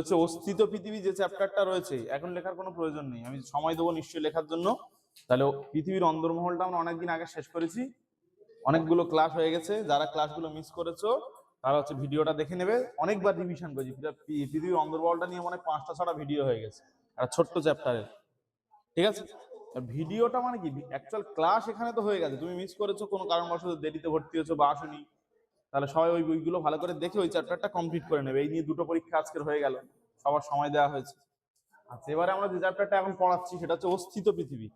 হচ্ছে অস্তিত্ব পৃথিবী যে চ্যাপ্টারটা রয়েছে, এখন লেখার কোনো প্রয়োজন নেই। আমি সময় দেবো নিশ্চয়ই লেখার জন্য। তাহলে পৃথিবীর অন্দরমহলটা আমরা অনেকদিন আগে শেষ করেছি। অনেকগুলো ক্লাস হয়ে গেছে। যারা ক্লাসগুলো মিস করেছ, তারা হচ্ছে ভিডিওটা দেখে নেবে। অনেকবার রিভিশন করেছি। পৃথিবীর অন্দরমহলটা নিয়ে মানে পাঁচটা, ছটা ভিডিও হয়ে গেছে। একটা ছোট্ট চ্যাপ্টারের ঠিক আছে? ভিডিওটা মানে কি? অ্যাকচুয়াল ক্লাস এখানে তো হয়ে গেছে। তুমি মিস করেছ, কোনো কারণবশত দেরিতে ভর্তি হয়েছো বা আসনি। তাহলে সবাই ওই বইগুলো ভালো করে দেখে ওই চ্যাপ্টারটা কমপ্লিট করে নেবে। এই নিয়ে দুটো পরীক্ষা আজকের হয়ে গেল। সবার সময় দেওয়া হয়েছে। আচ্ছা এবারে আমরা যে চ্যাপ্টারটা এখন পড়াচ্ছি সেটা হচ্ছে অস্থিত পৃথিবী।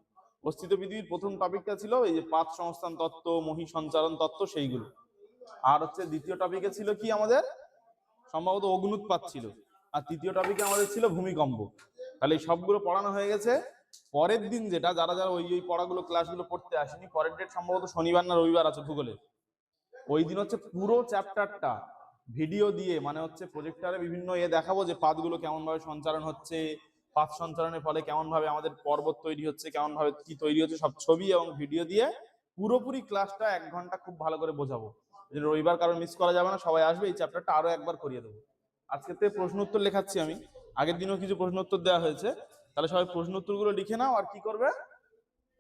অস্থিত পৃথিবীর প্রথম টপিকটা ছিল এই যে পাত সংস্থান তত্ত্ব, মহি সঞ্চারণ তত্ত্ব সেইগুলো। আর হচ্ছে দ্বিতীয় টপিকে ছিল কি আমাদের? সম্ভবত অগ্নুৎপাত ছিল। আর তৃতীয় টপিকে আমাদের ছিল ভূমিকম্প। তাহলে এই সবগুলো পড়ানো হয়ে গেছে। পরের দিন যেটা, যারা যারা ওই ওই পড়াগুলো ক্লাসগুলো পড়তে আসেনি, পরের ডেট সম্ভবত শনিবার না রবিবার আছে ভূগোলে। ওই দিন হচ্ছে পুরো চ্যাপ্টারটা ভিডিও দিয়ে মানে হচ্ছে প্রজেক্টরে বিভিন্ন এ দেখাবো যে পাতগুলো কেমন ভাবে সঞ্চালন হচ্ছে পাত সঞ্চালনের ফলে কেমন ভাবে আমাদের পর্বত তৈরি হচ্ছে কেমন ভাবে কি তৈরি হচ্ছে, সব ছবি এবং ভিডিও দিয়ে পুরোপুরি ক্লাসটা এক ঘণ্টা খুব ভালো করে বোঝাবো। রবিবার কারণ মিস করা যাবে না, সবাই আসবে, এই চ্যাপ্টারটা আরও একবার করিয়ে দেবো। আজকে থেকে প্রশ্ন উত্তর লেখাচ্ছি আমি। আগের দিনও কিছু প্রশ্ন উত্তর দেওয়া হয়েছে। তাহলে সবাই প্রশ্ন উত্তরগুলো লিখে নাও, আর কি করবে?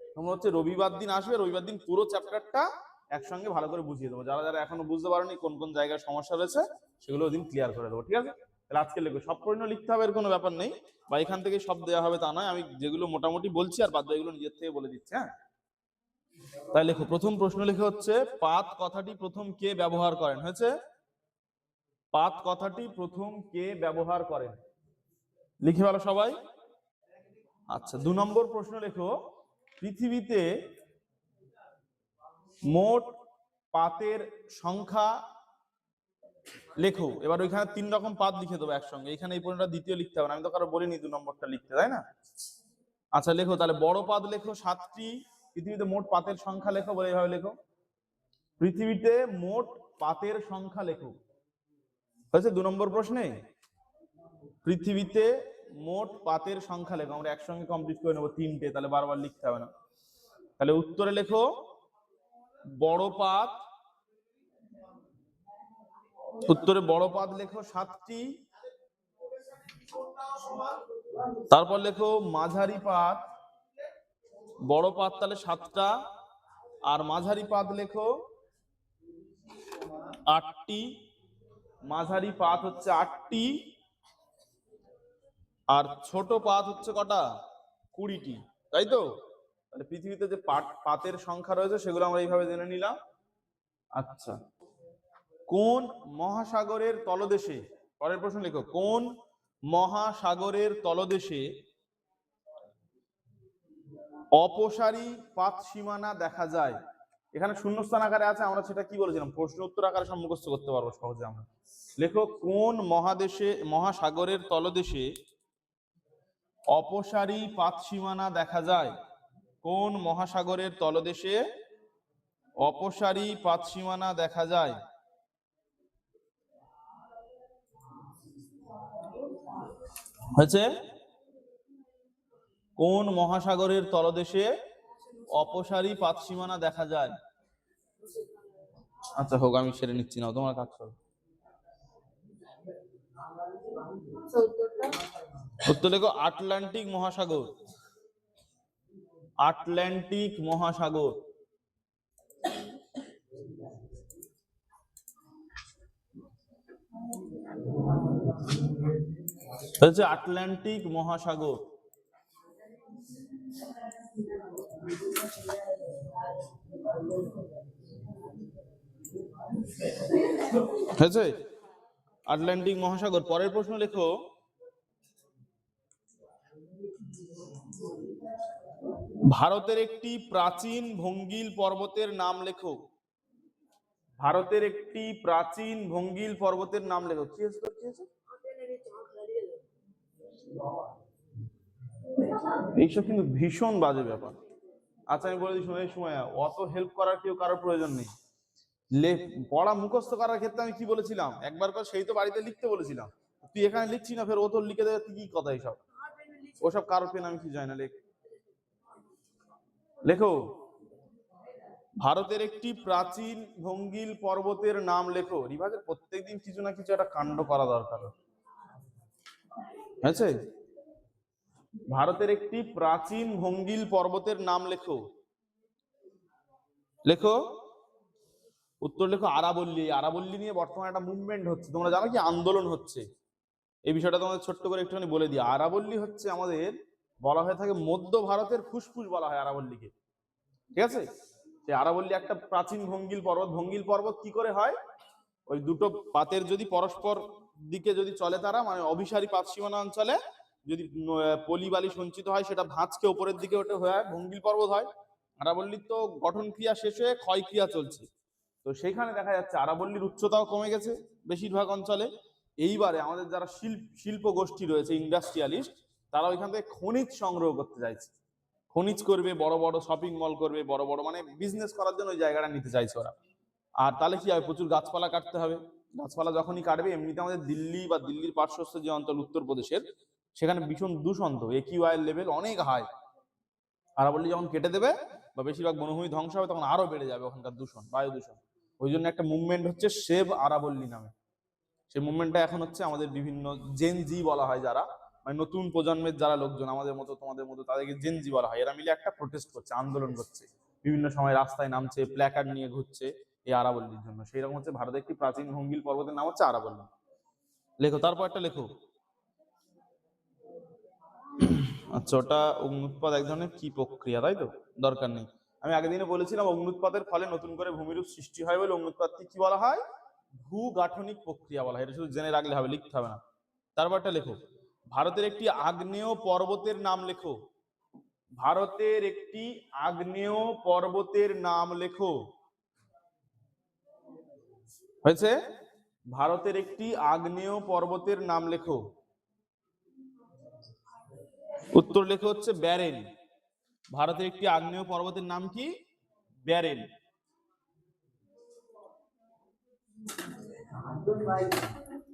তোমরা হচ্ছে রবিবার দিন আসবে, রবিবার দিন পুরো চ্যাপ্টারটা একসঙ্গে ভালো করে বুঝিয়ে দেবো। যারা যারা এখনও বুঝতে পারেনি কোন কোন জায়গায় সমস্যা রয়েছে, সেগুলো ওদিন ক্লিয়ার করে দেবো, ঠিক আছে? আজকে লিখবে সব প্রশ্ন লিখতে হবে এর কোনো ব্যাপার নেই। বা এখান থেকে সব দেওয়া হবে তা নয়। আমি যেগুলো মোটামুটি বলছি আর বাদ নিজের থেকে বলে দিচ্ছি হ্যাঁ? তাই লেখো, প্রথম প্রশ্ন লিখে হচ্ছে, পাত কথাটি প্রথম কে ব্যবহার করেন? হয়েছে? পাত কথাটি প্রথম কে ব্যবহার করেন? লিখে ভালো সবাই। আচ্ছা দু নম্বর প্রশ্ন লেখো, পৃথিবীতে মোট পাতের সংখ্যা লেখো। এবার ওইখানে তিন রকম পাত লিখে দেবো একসঙ্গে। এখানে এই পর্যন্ত দ্বিতীয় লিখতে হবে আমি তো কারও বলিনি দু নম্বরটা লিখতে, তাই না? আচ্ছা লেখো। তাহলে বড় পাত লেখো, সাতটি। পৃথিবীতে মোট পাতের সংখ্যা লেখো বলে এইভাবে লেখো। পৃথিবীতে মোট পাতের সংখ্যা লেখো। হয়েছে দু নম্বর প্রশ্নে? পৃথিবীতে মোট পাতের সংখ্যা লেখো। আমরা একসঙ্গে কমপ্লিট করে নেব তিনটে, তাহলে বারবার লিখতে হবে না। তাহলে উত্তরে লেখো বড় পাত। উত্তরে বড় পাত লেখো সাতটি। তারপর লেখো মাঝারি পাত। বড় পাত তাহলে সাতটা। আর মাঝারি পাত লেখো আটটি। মাঝারি পাত হচ্ছে আটটি। আর ছোট পাত হচ্ছে কটা? কুড়িটি। তাই তো? তাহলে পৃথিবীতে যে পাট, পাতের সংখ্যা রয়েছে, সেগুলো আমরা এইভাবে জেনে নিলাম। আচ্ছা। কোন মহাসাগরের তলদেশে, পরের প্রশ্ন লেখো, কোন মহাসাগরের তলদেশে অপসারী পাত সীমানা দেখা যায়? এখানে শূন্যস্থান আকারে আছে, আমরা সেটা কি বলেছিলাম? প্রশ্ন উত্তর আকারে সব মুখস্থ করতে পারব সহজে আমরা। লেখো, কোন মহাদেশে, মহাসাগরের তলদেশে অপসারী পাত সীমানা দেখা যায়? কোন মহাসাগরের তলদেশে অপসারী পাত সীমানা দেখা যায়? হয়েছে? কোন মহাসাগরের তলদেশে অপসারী পাত সীমানা দেখা যায়? আচ্ছা হোক, আমি সেরে নিচ্ছি না তোমার কাজ করো উত্তর লেখো, আটলান্টিক মহাসাগর। আটলান্টিক মহাসাগর। হচ্ছে আটলান্টিক মহাসাগর। হয়েছে? আটলান্টিক মহাসাগর। পরের প্রশ্ন লেখো। ভারতের একটি প্রাচীন ভঙ্গিল পর্বতের নাম লেখো। ভারতের একটি প্রাচীন ভঙ্গিল পর্বতের নাম লেখো। কি আছে আছে? এইসব কিন্তু ভীষণ বাজে ব্যাপার। আচ্ছা আমি বলে দিই এই সময় অত হেল্প করার কেউ কারোর প্রয়োজন নেই। পড়া মুখস্থ করার ক্ষেত্রে আমি কি বলেছিলাম? একবার পর সেই তো বাড়িতে লিখতে বলেছিলাম। তুই এখানে লিখছি না, ফের ও তোর লিখে দেবে, তুই কি কথা এইসব? ওসব কারোর পেন আমি কি জানি না, লেখ। লেখো। ভারতের একটি প্রাচীন ভঙ্গিল পর্বতের নাম লেখো। রিভাজের প্রত্যেকদিন কিছু না কিছু একটা কাণ্ড করা দরকার। হয়েছে? ভারতের একটি প্রাচীন ভঙ্গিল পর্বতের নাম লেখো। লেখো। উত্তর লেখো, আরাবল্লী। আরাবল্লী নিয়ে বর্তমানে একটা মুভমেন্ট হচ্ছে। তোমরা জানো কি আন্দোলন হচ্ছে। এই বিষয়টা তোমাদের ছোট্ট করে একটুখানি বলে দিই। আরাবল্লী হচ্ছে আমাদের বলা হয়ে থাকে মধ্য ভারতের ফুসফুস বলা হয় আরাবল্লীকে। ঠিক আছে? সেই আরাবল্লী একটা প্রাচীন ভঙ্গিল পর্বত। ভঙ্গিল পর্বত কি করে হয়? ওই দুটো পাতের যদি পরস্পর দিকে যদি চলে তারা মানে অভিসারী পাত সীমানা অঞ্চলে যদি ন- আহ, পলি বালি সঞ্চিত হয় সেটা ভাঁজকে উপরের দিকে ওঠে হয়ে ভঙ্গিল পর্বত হয়। আরাবল্লীর তো গঠন ক্রিয়া শেষ হয়ে ক্ষয় ক্রিয়া চলছে। তো সেইখানে দেখা যাচ্ছে আরাবল্লীর উচ্চতাও কমে গেছে বেশিরভাগ অঞ্চলে। এইবারে আমাদের যারা শিল্প শিল্প গোষ্ঠী রয়েছে ইন্ডাস্ট্রিয়ালিস্ট তারা ওইখান থেকে খনিজ সংগ্রহ করতে চাইছে। খনিজ করবে, বড় বড় শপিং মল করবে, বড় বড় মানে বিজনেস করার জন্য ওই জায়গাটা নিতে চাইছে ওরা। আর তাহলে কি হবে? প্রচুর গাছপালা কাটতে হবে। গাছপালা যখনই কাটবে, এমনিতে আমাদের দিল্লি বা দিল্লির পার্শ্বস্থ যে অঞ্চল, উত্তরপ্রদেশের, সেখানে ভীষণ দূষণ তো একিউআইয়ের লেভেল অনেক হাই আরাবল্লী যখন কেটে দেবে বা বেশিরভাগ বনভূমি ধ্বংস হবে, তখন আরও বেড়ে যাবে ওখানকার দূষণ, বায়ু দূষণ। ওই জন্য একটা মুভমেন্ট হচ্ছে সেভ আরাবল্লী নামে। সেই মুভমেন্টটা এখন হচ্ছে আমাদের বিভিন্ন জেন জি বলা হয় যারা মানে নতুন প্রজন্মের যারা লোকজন, আমাদের মতো, তোমাদের মতো, তাদেরকে জেন জি বলা হয়। এরা মিলে একটা প্রোটেস্ট করছে, আন্দোলন করছে। বিভিন্ন সময় রাস্তায় নামছে প্ল্যাকার্ড নিয়ে ঘুরছে এই আরাবল্লীর জন্য। সেই রকম হচ্ছে ভারতের একটি প্রাচীন ভঙ্গিল পর্বতের নাম হচ্ছে আরাবল্লী। লেখো, তারপর একটা লেখো। আচ্ছা ওটা অগ্নুৎপাত এক ধরনের কি প্রক্রিয়া, তাই তো? দরকার নেই। আমি আগের দিনে বলেছিলাম, অগ্নুৎপাতের ফলে নতুন করে ভূমিরূপ সৃষ্টি হয় বলে অগ্নুৎপাতকে কি বলা হয়? ভূ গাঠনিক প্রক্রিয়া বলা হয়। এটা শুধু জেনে রাখলে হবে, লিখতে হবে না। তারপর একটা লেখো। ভারতের একটি আগ্নেয় পর্বতের নাম লেখো। ভারতের একটি আগ্নেয় পর্বতের নাম লেখো। হয়েছে? ভারতের একটি আগ্নেয় পর্বতের নাম লেখো। উত্তর লেখা হচ্ছে ব্যারেন। ভারতের একটি আগ্নেয় পর্বতের নাম কি? ব্যারেন।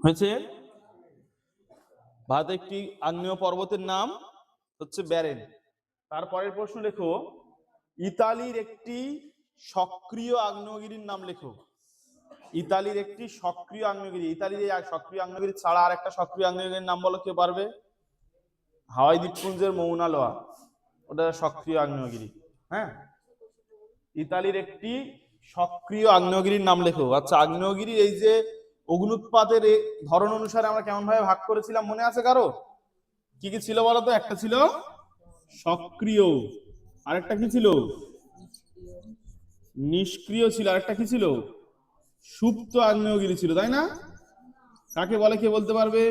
হয়েছে? ভারতের একটি আগ্নেয় পর্বতের নাম হচ্ছে ব্যারেন। তারপরের প্রশ্ন লেখো। ইতালির একটি সক্রিয় আগ্নেয়গিরির নাম লেখো। ইতালির একটি সক্রিয় আগ্নেয়গিরি। ইতালির এই সক্রিয় আগ্নেয়গিরি ছাড়া আর একটা সক্রিয় আগ্নেয়গিরির নাম বলো, কে পারবে? হাওয়াই দ্বীপপুঞ্জের মৌনা লোয়া। ওটা সক্রিয় আগ্নেয়গিরি। হ্যাঁ? ইতালির একটি সক্রিয় আগ্নেয়গিরির নাম লেখো। আচ্ছা আগ্নেয়গিরি এই যে অগ্নুৎপাতের ধরন অনুসারে আমরা কেমন ভাবে ভাগ করেছিলাম মনে আছে কারও? কি কি ছিল বলতো? একটা ছিল সক্রিয়, আরেকটা কি ছিল? নিষ্ক্রিয় ছিল, আরেকটা কি ছিল? সুপ্ত আগ্নেয়গিরি ছিল, তাই না? কাকে বলে, কে বলতে পারবে?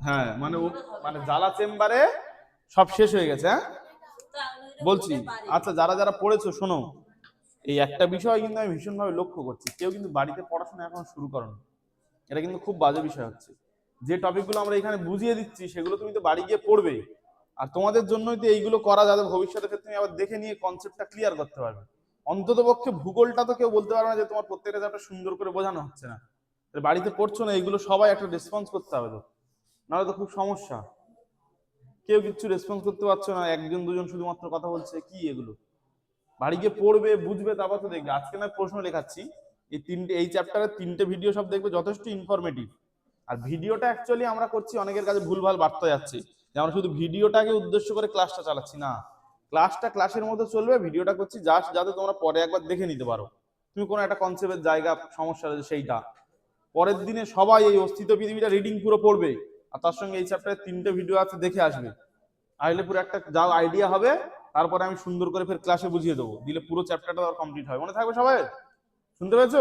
হ্যাঁ মানে মানে জ্বালা চেম্বারে সব শেষ হয়ে গেছে হ্যাঁ? বলছি আচ্ছা যারা যারা পড়েছো, শোনো। এই একটা বিষয় কিন্তু আমি ভীষণভাবে লক্ষ্য করছি। কেউ কিন্তু বাড়িতে পড়াশোনা এখন শুরু করো এটা কিন্তু খুব বাজে বিষয় হচ্ছে। যে টপিকগুলো আমরা এখানে বুঝিয়ে দিচ্ছি সেগুলো তুমি তো বাড়ি গিয়ে পড়বে। আর তোমাদের জন্যই তো এইগুলো করা যাতে ভবিষ্যতের ক্ষেত্রে তুমি আবার দেখে নিয়ে কনসেপ্টটা ক্লিয়ার করতে পারবে। অন্তত পক্ষে ভূগোলটা তো কেউ বলতে পারবে না যে তোমার প্রত্যেকটা চ্যাপ্টার সুন্দর করে বোঝানো হচ্ছে না। বাড়িতে পড়ছো না এইগুলো সবাই একটা রেসপন্স করতে হবে তো। নাহলে তো খুব সমস্যা। কেউ কিচ্ছু রেসপন্স করতে পারছ না একজন দুজন শুধুমাত্র কথা বলছে কি এগুলো? বাড়ি গিয়ে পড়বে, বুঝবে, তারপর তো দেখবে। আজকে না প্রশ্ন লেখাচ্ছি, এই তিনটে, এই চ্যাপ্টারের তিনটে ভিডিও সব দেখবে, যথেষ্ট ইনফরমেটিভ আর ভিডিওটা অ্যাকচুয়ালি আমরা করছি, অনেকের কাছে ভুলভাল বার্তা যাচ্ছে। যে আমরা শুধু ভিডিওটাকে উদ্দেশ্য করে ক্লাসটা চালাচ্ছি, না। ক্লাসটা ক্লাসের মধ্যে চলবে ভিডিওটা করছি জাস্ট যাতে তোমরা পরে একবার দেখে নিতে পারো। তুমি কোনো একটা কনসেপ্টের জায়গা, সমস্যা রয়েছে, সেইটা। পরের দিনে সবাই এই অস্তিত্ব পৃথিবীটা রিডিং পুরো পড়বে, আর তার সঙ্গে এই চ্যাপ্টারের তিনটে ভিডিও আছে, দেখে আসবে। আসলে পুরো একটা, যা আইডিয়া হবে তারপরে আমি সুন্দর করে ফের ক্লাসে বুঝিয়ে দেবো। দিলে পুরো চ্যাপ্টারটা আর কমপ্লিট হয়। মনে থাকবে সবাই? শুনতে পেয়েছ?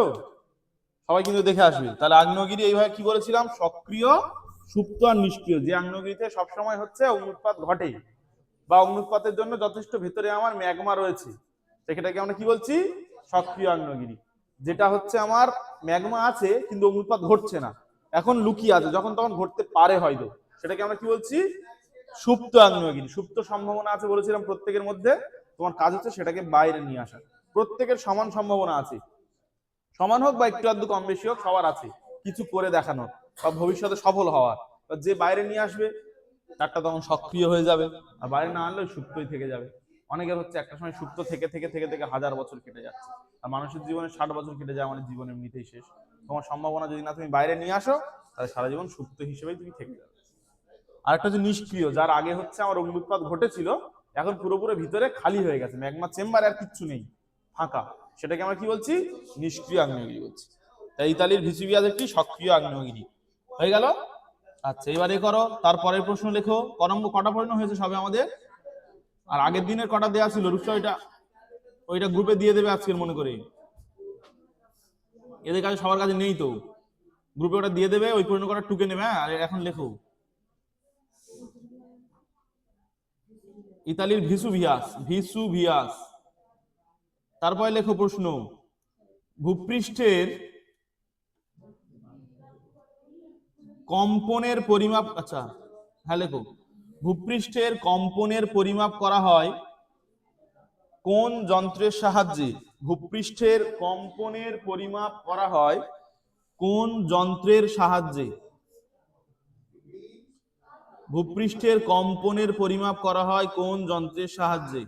সবাই কিন্তু দেখে আসবে। তাহলে আগ্নেয়গিরি এইভাবে কি বলেছিলাম? সক্রিয়, সুপ্ত আর নিষ্ক্রিয়। যে আগ্নেয়গিরিতে সবসময় হচ্ছে অগ্নুৎপাত ঘটে বা অগ্নুৎপাতের জন্য যথেষ্ট ভেতরে আমার ম্যাগমা রয়েছে। সেটাকে আমরা কি বলছি? সক্রিয় আগ্নেয়গিরি। যেটা হচ্ছে আমার ম্যাগমা আছে, কিন্তু অগ্নুৎপাত ঘটছে না। এখন লুকিয়ে আছে, যখন তখন ঘটতে পারে হয়তো। সেটাকে আমরা কি বলছি? সুপ্ত আগ্নেয়গিরি। সুপ্ত সম্ভাবনা আছে বলেছিলাম প্রত্যেকের মধ্যে। তোমার কাজ হচ্ছে সেটাকে বাইরে নিয়ে আসা। প্রত্যেকের সমান সম্ভাবনা আছে। সমান হোক বা একটু আধটু কম বেশি হোক, সবার আছে। কিছু করে দেখানোর বা ভবিষ্যতে সফল হওয়ার। যে বাইরে নিয়ে আসবে, তারটা তখন সক্রিয় হয়ে যাবে। আর বাইরে না আনলে সুপ্তই থেকে যাবে। অনেকের হচ্ছে একটা সময় সুপ্ত থেকে থেকে থেকে থেকে হাজার বছর কেটে যাচ্ছে। আর মানুষের জীবনে ষাট বছর কেটে যায় আমাদের জীবন এমনিতেই শেষ। তোমার সম্ভাবনা যদি না তুমি বাইরে নিয়ে আসো, তাহলে সারা জীবন সুপ্ত হিসেবেই তুমি থেকে যাবে। আরেকটা হচ্ছে নিষ্ক্রিয়, যার আগে হচ্ছে আমার অগ্নুৎপাত ঘটেছিল, এখন পুরোপুরি ভিতরে খালি হয়ে গেছে, ম্যাগমা চেম্বারে আর কিচ্ছু নেই, ফাঁকা। সেটাকে আমরা কি বলছি? নিষ্ক্রিয় আগ্নেয়গিরি বলছি। তাই ইতালির ভিসুভিয়াস একটি সক্রিয় আগ্নেয়গিরি। হয়ে গেল? আচ্ছা এবারে করো, তারপরের প্রশ্ন লেখো। করম্ব কটা প্রশ্ন হয়েছে সবে আমাদের? আর আগের দিনের কটা দেয়া ছিল? রূপসা ওইটা ওইটা গ্রুপে দিয়ে দেবে আজকের মনে করে এদের কাছে সবার কাছে নেই তো। গ্রুপে ওটা দিয়ে দেবে, ওই প্রশ্ন কটা টুকে নেবে হ্যাঁ আর এখন লেখো। ইতালির ভিসুভিয়াস ভিসুভিয়াস। তারপরে লেখো প্রশ্ন। ভূপৃষ্ঠের কম্পনের পরিমাপ আচ্ছা হ্যাঁ লেখো। ভূপৃষ্ঠের কম্পনের পরিমাপ করা হয় কোন যন্ত্রের সাহায্যে? ভূপৃষ্ঠের কম্পনের পরিমাপ করা হয় কোন যন্ত্রের সাহায্যে? ভূপৃষ্ঠের কম্পনের পরিমাপ করা হয় কোন যন্ত্রের সাহায্যে?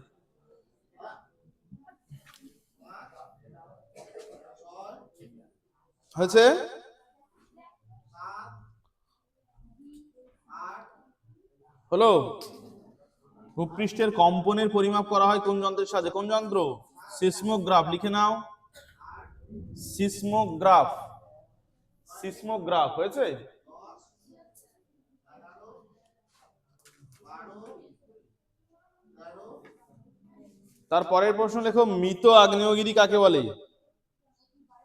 হয়েছে? হলো? ভূপৃষ্ঠের কম্পনের পরিমাপ করা হয় কোন যন্ত্রের সাহায্যে? কোন যন্ত্র? সিসমোগ্রাফ, লিখে নাও। সিসমোগ্রাফ। সিসমোগ্রাফ, হয়েছে? তার পরের প্রশ্ন লেখো, মৃত আগ্নেয়গিরি কাকে বলে?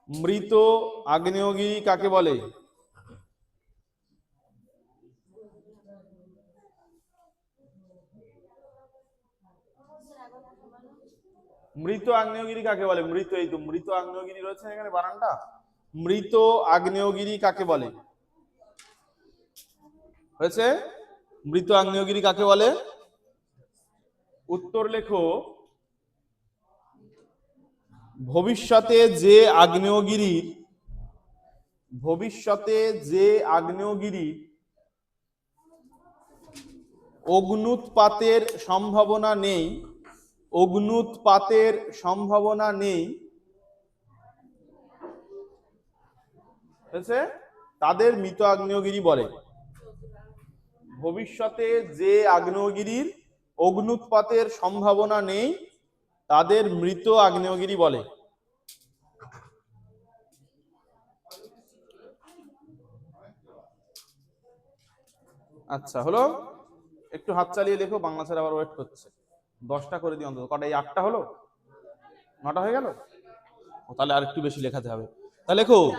মৃত আগ্নেয়গিরি কাকে বলে? মৃত আগ্নেয়গিরি কাকে বলে? মৃত এই তো, মৃত আগ্নেয়গিরি রয়েছে এখানে বানানটা মৃত আগ্নেয়গিরি কাকে বলে? হয়েছে? মৃত আগ্নেয়গিরি কাকে বলে? উত্তর লেখো ভবিষ্যতে যে আগ্নেয়গিরি, ভবিষ্যতে যে আগ্নেয়গিরি অগ্নুৎপাতের সম্ভাবনা নেই, অগ্নুৎপাতের সম্ভাবনা নেই, হয়েছে? তাদের মৃত আগ্নেয়গিরি বলে। ভবিষ্যতে যে আগ্নেয়গিরির অগ্নুৎপাতের সম্ভাবনা নেই তাদের মৃত আগ্নেয়গিরি বলে। আচ্ছা হলো? একটু হাত চালিয়ে লেখো, বাংলা স্যার আবার ওয়েট করছে। দশটা করে দিই অন্তত। কটা, এই আটটা হলো? নটা হয়ে গেল? তাহলে আর একটু বেশি লেখাতে হবে। তাহলে লেখো,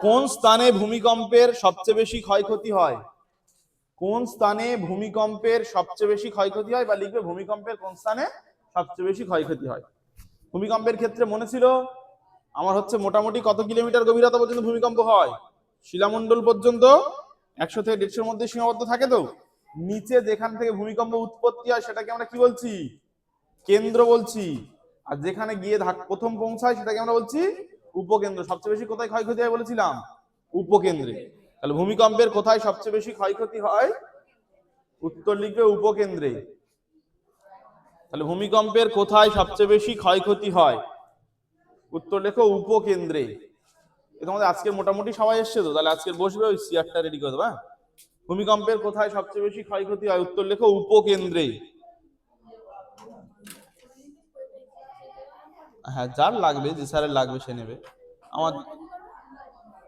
কোন স্থানে ভূমিকম্পের সবচেয়ে বেশি ক্ষয়ক্ষতি হয়? কোন স্থানে ভূমিকম্পের সবচেয়ে বেশি ক্ষয়ক্ষতি হয়? বা লিখবে ভূমিকম্পের কোন স্থানে সবচেয়ে বেশি ক্ষয়ক্ষতি হয়। ভূমিকম্পের ক্ষেত্রে মনে ছিল, আমার হচ্ছে মোটামুটি কত কিলোমিটার গভীরতা পর্যন্ত ভূমিকম্প হয়? শিলামণ্ডল পর্যন্ত একশো থেকে দেড়শোর মধ্যে সীমাবদ্ধ থাকে তো? নিচে যেখান থেকে ভূমিকম্প উৎপত্তি হয় সেটাকে আমরা কি বলছি? কেন্দ্র বলছি। আর যেখানে গিয়ে প্রথম পৌঁছায় সেটাকে আমরা বলছি উপকেন্দ্র। সবচেয়ে বেশি কোথায় ক্ষয়ক্ষতি হয় বলেছিলাম? উপকেন্দ্রে। তাহলে ভূমিকম্পের কোথায় সবচেয়ে বেশি ক্ষয়ক্ষতি হয়? উত্তর লিখবে উপকেন্দ্রে। তাহলে ভূমিকম্পের কোথায় সবচেয়ে বেশি ক্ষয়ক্ষতি হয়? উত্তর লেখো উপকেন্দ্রে। তোমাদের আজকে মোটামুটি সবাই এসছে তো? তাহলে আজকে বসবে ওই সিয়ারটা রেডি করে দেবা ভূমিকম্পের কোথায় সবচেয়ে বেশি ক্ষয়ক্ষতি হয়? উত্তর লেখো উপকেন্দ্রে। হ্যাঁ যার লাগবে, যে স্যারের লাগবে সে নেবে। আমার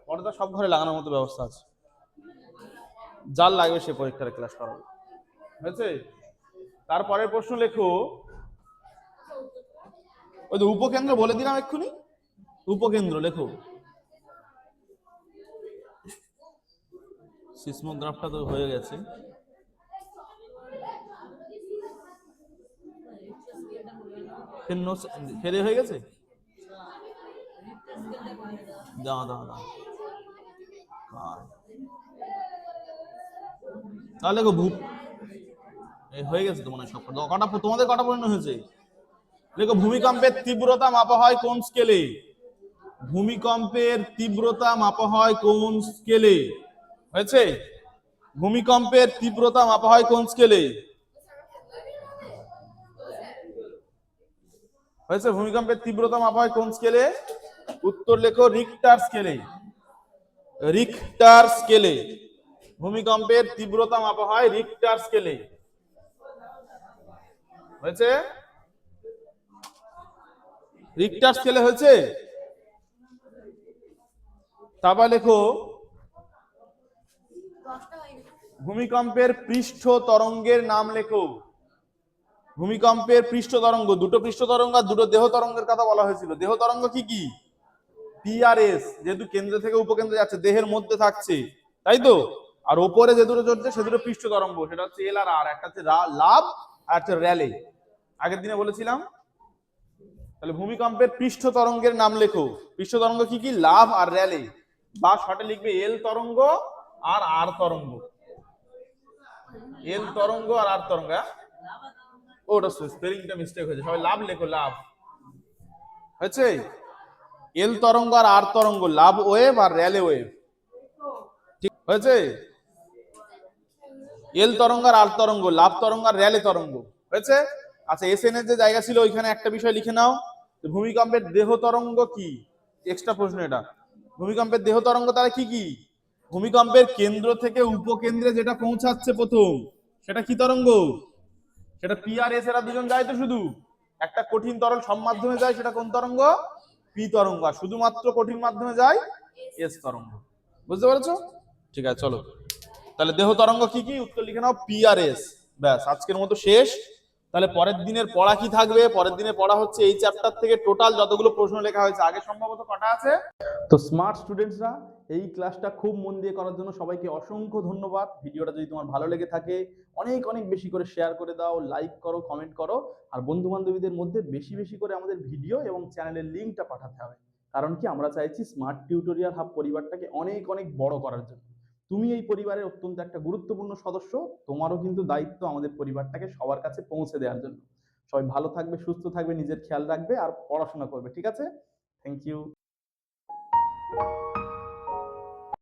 পর্দা সব ঘরে লাগানোর মতো ব্যবস্থা আছে। যার লাগবে সে পরীক্ষার ক্লাস করাবে। হয়েছে? তারপরের প্রশ্ন লেখো। ওই তো উপকেন্দ্র বলে দিলাম এক্ষুনি। উপকেন্দ্র লেখো। সিসমোগ্রাফটা তো হয়ে গেছে। ফের হয়ে গেছে। তাহলে হয়ে গেছে তো সব কটা তোমাদের কটা পূর্ণ হয়েছে? দেখো, ভূমিকম্পের তীব্রতা মাপা হয় কোন স্কেলে ভূমিকম্পের তীব্রতা মাপা হয় কোন স্কেলে হয়েছে? ভূমিকম্পের তীব্রতা মাপা হয় কোন স্কেলে হয়েছে? ভূমিকম্পের তীব্রতা মাপা হয় কোন স্কেলে উত্তর লেখো, রিক্টার স্কেলে রিক্টার স্কেলে ভূমিকম্পের তীব্রতা মাপা হয় রিক্টার স্কেলে হয়েছে? রিক্টার স্কেলে হয়েছে? তারপর লেখো, ভূমিকম্পের পৃষ্ঠ তরঙ্গের নাম লেখো। ভূমিকম্পের পৃষ্ঠ তরঙ্গ, দুটো পৃষ্ঠ তরঙ্গ আর দুটো দেহ তরঙ্গের কথা বলা হয়েছিল। দেহ তরঙ্গ কি কি? পিআরএস যেহেতু কেন্দ্র থেকে উপকেন্দ্রে যাচ্ছে, দেহের মধ্যে থাকছে, তাই তো? আর ওপরে যে দুটো চলছে, সে দুটো পৃষ্ঠ তরঙ্গ, সেটা হচ্ছে এল আর আর, একটা হচ্ছে লাভ আর হচ্ছে র্যালে। আগের দিনে বলেছিলাম, তাহলে ভূমিকম্পের পৃষ্ঠ তরঙ্গের নাম লেখো। পৃষ্ঠ তরঙ্গ কি কি? লাভ আর র্যালে বা শর্টে লিখবে এল তরঙ্গ আর আর তরঙ্গ। এল তরঙ্গ আর আর তরঙ্গ হ্যাঁ? ওটা স্পেলিংটা মিস্টেক হয়েছে। সবাই লাভ লেখো, লাভ। হয়েছে? এল তরঙ্গ আর আর তরঙ্গ, লাভ ওয়েভ আর র্যালে ওয়েভ ঠিক, হয়েছে? এল তরঙ্গ আর আর তরঙ্গ, লাভ তরঙ্গ আর র্যালে তরঙ্গ। হয়েছে? আচ্ছা এস এর যে জায়গা ছিল, ওইখানে একটা বিষয় লিখে নাও। ভূমিকম্পের দেহ তরঙ্গ কি? এক্সট্রা প্রশ্ন এটা। ভূমিকম্পের দেহ তরঙ্গ তারা কি কি? ভূমিকম্পের কেন্দ্র থেকে উপকেন্দ্রে যেটা পৌঁছাচ্ছে প্রথম, সেটা কি তরঙ্গ? সেটা পিআরএস এরা দুজন যায় তো শুধু। একটা কঠিন তরল সব মাধ্যমে যায়, সেটা কোন তরঙ্গ? পি তরঙ্গ। আর শুধুমাত্র কঠিন মাধ্যমে যায় এস তরঙ্গ। বুঝতে পেরেছ? ঠিক আছে, চলো। তাহলে দেহ তরঙ্গ কি কি? উত্তর লিখে নাও পিআরএস ব্যাস, আজকের মতো শেষ। তাহলে পরের দিনের পড়া কি থাকবে? পরের দিনে পড়া হচ্ছে এই চ্যাপ্টার থেকে টোটাল যতগুলো প্রশ্ন লেখা হয়েছে। আগে সম্ভবত কটা আছে? তো স্মার্ট স্টুডেন্টসরা এই ক্লাসটা খুব মন দিয়ে করার জন্য সবাইকে অসংখ্য ধন্যবাদ। ভিডিওটা যদি তোমার ভালো লেগে থাকে, অনেক অনেক বেশি করে শেয়ার করে দাও লাইক করো কমেন্ট করো। আর বন্ধু বান্ধবীদের মধ্যে বেশি বেশি করে আমাদের ভিডিও এবং চ্যানেলের লিঙ্কটা পাঠাতে হবে। কারণ কি, আমরা চাইছি স্মার্ট টিউটোরিয়াল হাব পরিবারটাকে অনেক অনেক বড় করার জন্য। তুমি এই পরিবারের অত্যন্ত একটা গুরুত্বপূর্ণ সদস্য, তোমারও কিন্তু দায়িত্ব আমাদের পরিবারটাকে সবার কাছে পৌঁছে দেওয়ার জন্য। সবাই ভালো থাকবে, সুস্থ থাকবে, নিজের খেয়াল রাখবে আর পড়াশোনা করবে, ঠিক আছে? Thank you